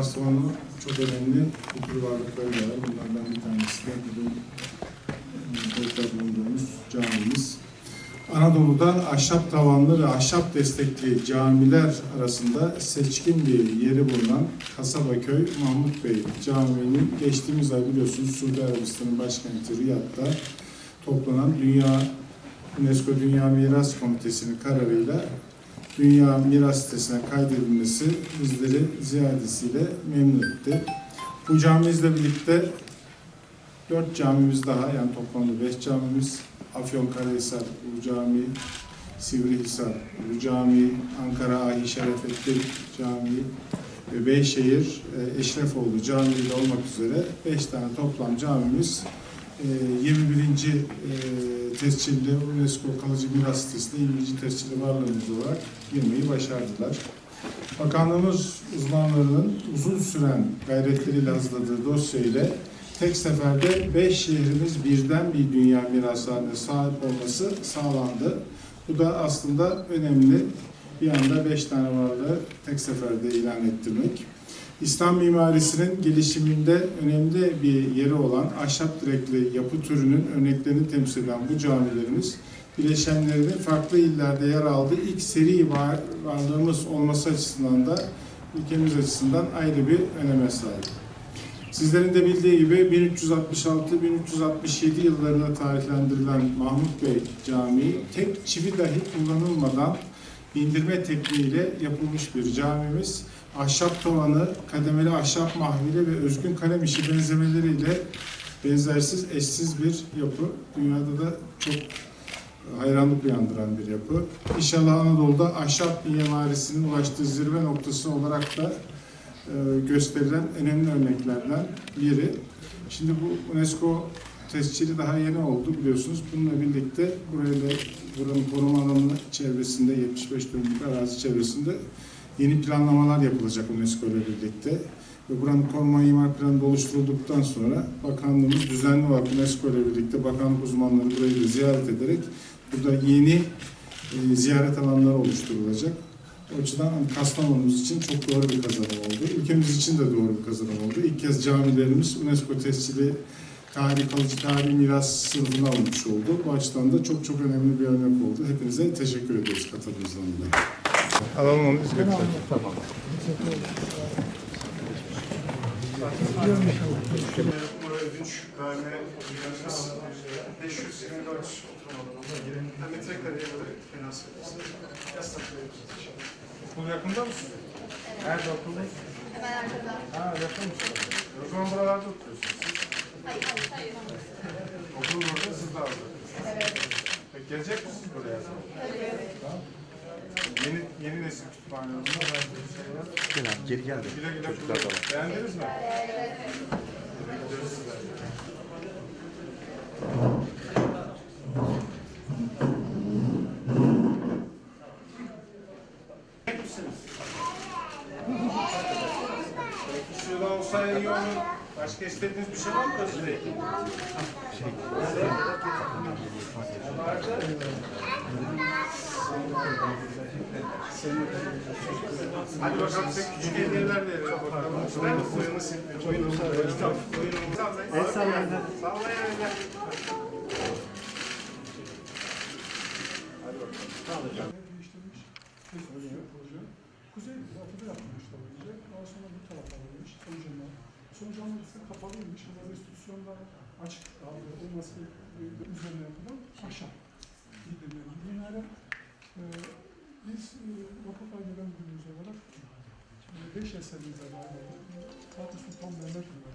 Osmanlı çok önemli kültür varlıkları var. Bunlardan bir tanesi de bugün burada bulunduğumuz camimiz. Anadolu'da ahşap tavanlı ve ahşap destekli camiler arasında seçkin bir yeri bulunan Kasabaköy Mahmut Bey Camii'nin geçtiğimiz ay biliyorsunuz Suudi Arabistan'ın başkenti Riyad'da toplanan Dünya UNESCO Dünya Miras Komitesi'nin kararıyla Dünya Miras Sitesi'ne kaydedilmesi bizleri ziyadesiyle memnun etti. Bu camimizle birlikte dört camimiz daha yani toplamda beş camimiz Afyonkarahisar Ulu Camii, Sivrihisar Ulu Camii, Ankara Ahi Şerefettin Camii ve Beyşehir e, Eşrefoğlu Camii de olmak üzere beş tane toplam camimiz 21. e, tescilli UNESCO Kalıcı Miras Sitesi'nde 20. tescilli varlığımız olarak girmeyi başardılar. Bakanlığımız uzmanlarının uzun süren gayretleriyle hazırladığı dosya ile tek seferde 5 şehrimiz birden bir dünya miraslarına sahip olması sağlandı. Bu da aslında önemli. Bir anda 5 tane varlığı tek seferde ilan ettirmek. İslam mimarisinin gelişiminde önemli bir yeri olan ahşap direkli yapı türünün örneklerini temsil eden bu camilerimiz bileşenlerinin farklı illerde yer aldığı ilk seri var, varlığımız olması açısından da ülkemiz açısından ayrı bir öneme sahip. Sizlerin de bildiği gibi 1366-1367 yıllarına tarihlendirilen Mahmut Bey Camii tek çivi dahi kullanılmadan indirme tekniğiyle yapılmış bir camimiz. Ahşap tavanı, kademeli ahşap mahvili ve özgün kalem işi benzemeleriyle benzersiz, eşsiz bir yapı. Dünyada da çok hayranlık uyandıran bir yapı. İnşallah Anadolu'da ahşap mimarisinin ulaştığı zirve noktası olarak da e, gösterilen önemli örneklerden biri. Şimdi bu UNESCO tescili daha yeni oldu biliyorsunuz. Bununla birlikte burayla buranın koruma alanı çevresinde 75 dönümlük arazi çevresinde yeni planlamalar yapılacak UNESCO ile birlikte. Ve buranın koruma imar planı da oluşturulduktan sonra bakanlığımız düzenli olarak UNESCO ile birlikte bakanlık uzmanları burayı da ziyaret ederek burada yeni e, ziyaret alanları oluşturulacak. O açıdan hani Kastamonumuz için çok doğru bir kazanım oldu. Ülkemiz için de doğru bir kazanım oldu. İlk kez camilerimiz UNESCO tescili tarihi kalıcı tarihi miras sınıfına alınmış oldu. Bu açıdan da çok çok önemli bir örnek oldu. Hepinize teşekkür ediyoruz katılımınızdan dolayı. Alalım onu biz Tamam. Numara 3, KM 524 oturma alanında metrekareye göre finans edilsin. Yastak Okul yakında mısın? Nerede okulunuz? Hemen arkada. Ha yakın mısın? O zaman buralarda oturuyorsunuz. Hayır, hayır, hayır. Okul burada, siz de orada. Evet. Peki gelecek misiniz buraya? Evet. Tamam. Yeni, yeni nesil kütüphanelerinde şey var. Gel abi geri gel de. Güle güle kullanın. Beğendiniz mi? Bekliyoruz sizleri. Tek misiniz? Belki şurada olsa iyi olur. Başka istediğiniz bir şey var mı Özbey? Hadi bakalım size küçük hediyeler verelim. Bakalım. Ben oyunu silmiyorum. Oyunu kitap. Oyunu sallayın. El sallayın. Sallayın öyle. Hadi bakalım. Kuzey batıda yapılmış tabii önce. Daha sonra bu tarafa alınmış. Kapalıymış ama restitüsyonda açık algı olması üzerine yapılan ahşap. Bildirilen binara e, biz e, vakıf aydınlan bölümümüz olarak e, beş eserimize olduk. Fatih Sultan Mehmet Üniversitesi.